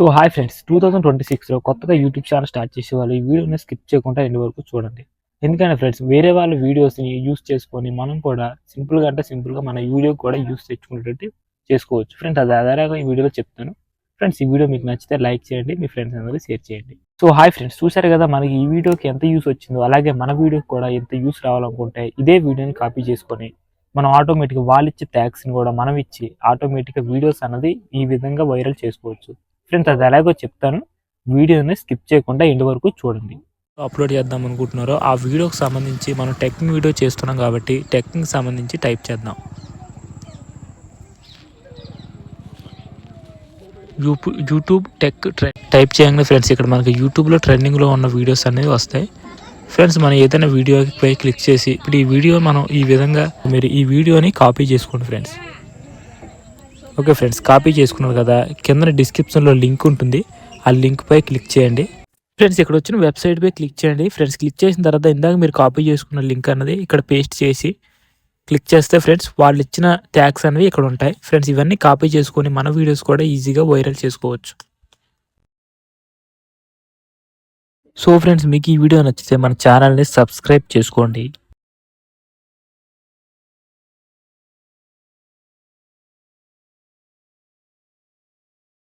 So hi friends two thousand twenty సిక్స్లో కొత్తగా YouTube channel start చేసే వాళ్ళు ఈ వీడియోని స్కిప్ చేయకుండా ఎండ్ వరకు చూడండి. ఎందుకంటే ఫ్రెండ్స్ వేరే వాళ్ళ వీడియోస్ని యూస్ చేసుకొని మనం కూడా సింపుల్గా అంటే సింపుల్గా మన వీడియో కూడా యూస్ తెచ్చుకునేటట్టు చేసుకోవచ్చు. ఫ్రెండ్స్ అది ఆధారంగా ఈ వీడియోలో చెప్తాను. ఫ్రెండ్స్ ఈ వీడియో మీకు నచ్చితే లైక్ చేయండి మీ ఫ్రెండ్స్ అందరూ షేర్ చేయండి. సో హాయ్ ఫ్రెండ్స్ చూసారు కదా మనకి ఈ వీడియోకి ఎంత యూస్ వచ్చిందో అలాగే మన వీడియోకి కూడా ఎంత యూస్ రావాలనుకుంటే ఇదే వీడియోని కాపీ చేసుకొని మనం ఆటోమేటిక్గా వాళ్ళు ఇచ్చే ట్యాక్స్ని కూడా మనం ఇచ్చి ఆటోమేటిక్గా వీడియోస్ అనేది ఈ విధంగా వైరల్ చేసుకోవచ్చు. ఫ్రెండ్స్ అది ఎలాగో చెప్తాను. వీడియోని స్కిప్ చేయకుండా ఎండ్ వరకు చూడండి. అప్లోడ్ చేద్దాం అనుకుంటున్నారో ఆ వీడియోకి సంబంధించి మనం టెక్నిక్ వీడియో చేస్తున్నాం కాబట్టి టెక్నిక్ సంబంధించి టైప్ చేద్దాం. యూట్యూబ్ యూట్యూబ్ టెక్ టైప్ చేయగానే ఫ్రెండ్స్. ఇక్కడ మనకి యూట్యూబ్లో ట్రెండింగ్లో ఉన్న వీడియోస్ అనేవి వస్తాయి. ఫ్రెండ్స్ మనం ఏదైనా వీడియోపై క్లిక్ చేసి ఇప్పుడు ఈ వీడియో మనం ఈ విధంగా మీరు ఈ వీడియోని కాపీ చేసుకోండి ఫ్రెండ్స్. ఓకే ఫ్రెండ్స్ కాపీ చేసుకున్నారు కదా కింద డిస్క్రిప్షన్లో లింక్ ఉంటుంది ఆ లింక్పై క్లిక్ చేయండి. ఫ్రెండ్స్ ఇక్కడ వచ్చిన వెబ్సైట్ పై క్లిక్ చేయండి. ఫ్రెండ్స్ క్లిక్ చేసిన తర్వాత ఇందాక మీరు కాపీ చేసుకున్న లింక్ అన్నది ఇక్కడ పేస్ట్ చేసి క్లిక్ చేస్తే ఫ్రెండ్స్ వాళ్ళు ఇచ్చిన ట్యాగ్స్ అనేవి ఇక్కడ ఉంటాయి. ఫ్రెండ్స్ ఇవన్నీ కాపీ చేసుకొని మన వీడియోస్ కూడా ఈజీగా వైరల్ చేసుకోవచ్చు. సో ఫ్రెండ్స్ మీకు ఈ వీడియో నచ్చితే మన ఛానల్ని సబ్స్క్రైబ్ చేసుకోండి.